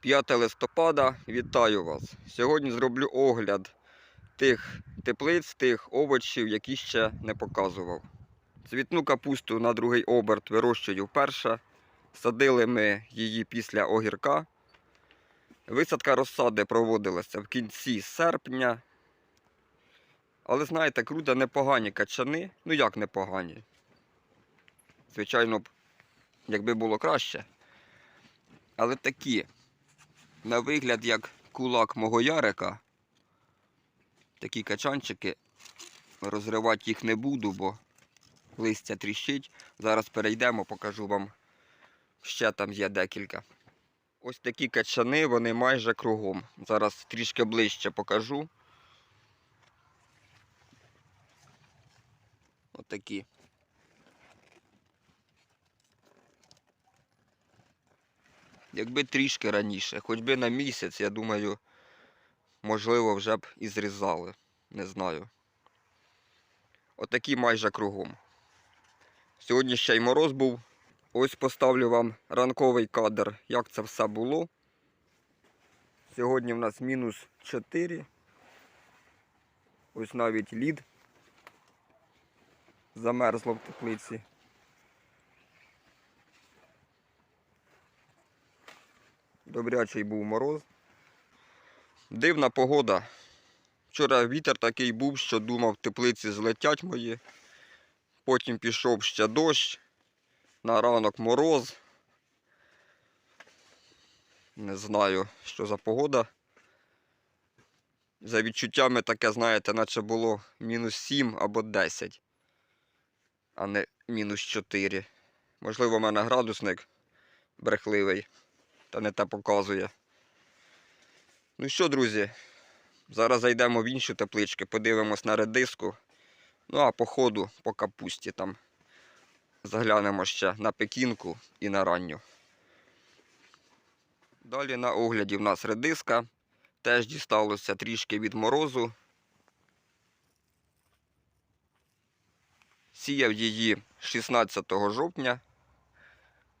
5 листопада, вітаю вас. Сьогодні зроблю огляд тих теплиць, тих овочів, які ще не показував. Цвітну капусту на другий оберт вирощую вперше. Садили ми її після огірка. Висадка розсади проводилася в кінці серпня. Але знаєте, круто непогані качани. Ну як непогані? Звичайно якби було краще. Але такі, на вигляд, як кулак мого ярика. Такі качанчики. Розривати їх не буду, бо листя тріщить. Зараз перейдемо, покажу вам. Ще там є декілька. Ось такі качани, вони майже кругом. Зараз трішки ближче покажу. Отакі. Якби трішки раніше, хоч би на місяць, я думаю, можливо, вже б і зрізали. Не знаю. Отакі майже кругом. Сьогодні ще й мороз був. Ось поставлю вам ранковий кадр, як це все було. Сьогодні в нас мінус 4. Ось навіть лід замерзло в теплиці. Добрячий був мороз. Дивна погода. Вчора вітер такий був, що думав, теплиці злетять мої. Потім пішов ще дощ. На ранок мороз. Не знаю, що за погода. За відчуттями таке, знаєте, наче було мінус 7 або 10, а не мінус 4. Можливо, в мене градусник брехливий та не те показує. Ну що, друзі, зараз зайдемо в інші теплички, подивимось на редиску. Ну а по ходу, по капусті там заглянемо ще на пекінку і на ранню. Далі на огляді в нас редиска. Теж дісталося трішки від морозу. Сіяв її 16 жовтня.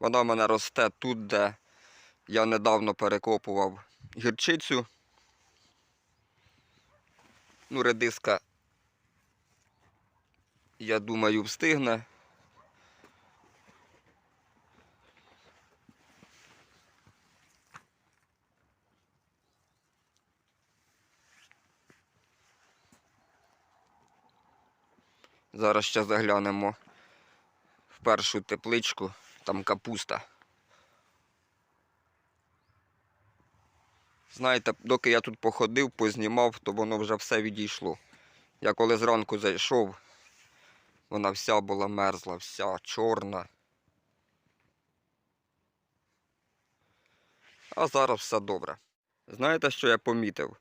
Вона в мене росте тут, де я недавно перекопував гірчицю. Ну, редиска, я думаю, встигне. Зараз ще заглянемо в першу тепличку, там капуста. Знаєте, доки я тут походив, познімав, то воно вже все відійшло. Я коли зранку зайшов, вона вся була мерзла, вся чорна. А зараз все добре. Знаєте, що я помітив?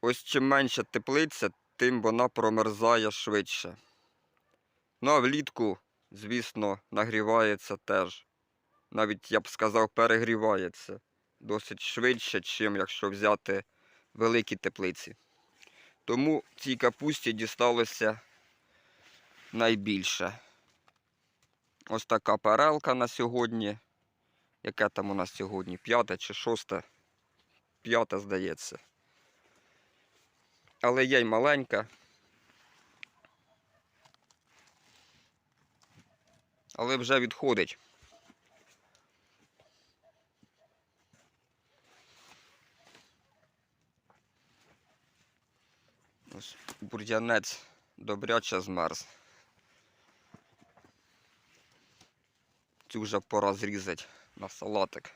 Ось чим менше теплиця, тим вона промерзає швидше. Ну а влітку, звісно, нагрівається теж. Навіть я б сказав, перегрівається досить швидше, чим якщо взяти великі теплиці. Тому цій капусті дісталося найбільше. Ось така перелка на сьогодні. Яке там у нас сьогодні? П'яте чи шосте? П'яте, здається. Але є й маленька. Але вже відходить. Ось бур'янець добряче змерз. Цю вже пора зрізати на салатик.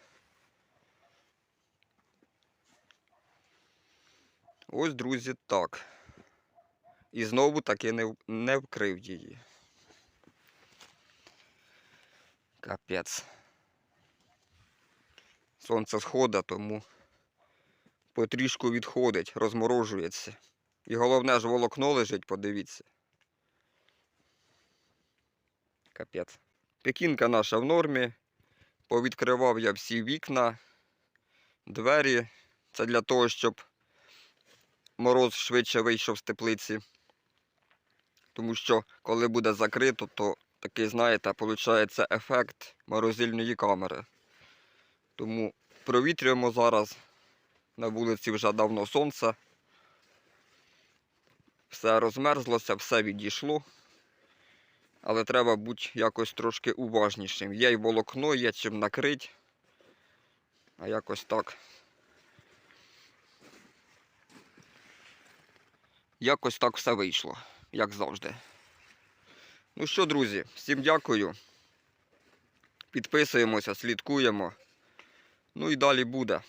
Ось, друзі, так. І знову таки не, не вкрив її. Капець. Сонце сходить, тому потрішку відходить, розморожується. І головне ж волокно лежить, подивіться. Капець. Пекінка наша в нормі. Повідкривав я всі вікна, двері. Це для того, щоб мороз швидше вийшов з теплиці. Тому що коли буде закрито, то такий, знаєте, виходить ефект морозильної камери. Тому провітрюємо зараз. На вулиці вже давно сонце. Все розмерзлося, все відійшло. Але треба бути якось трошки уважнішим. Є й волокно, є чим накрити. А якось так. Якось так все вийшло, як завжди. Ну що, друзі, всім дякую. Підписуємося, слідкуємо. Ну і далі буде.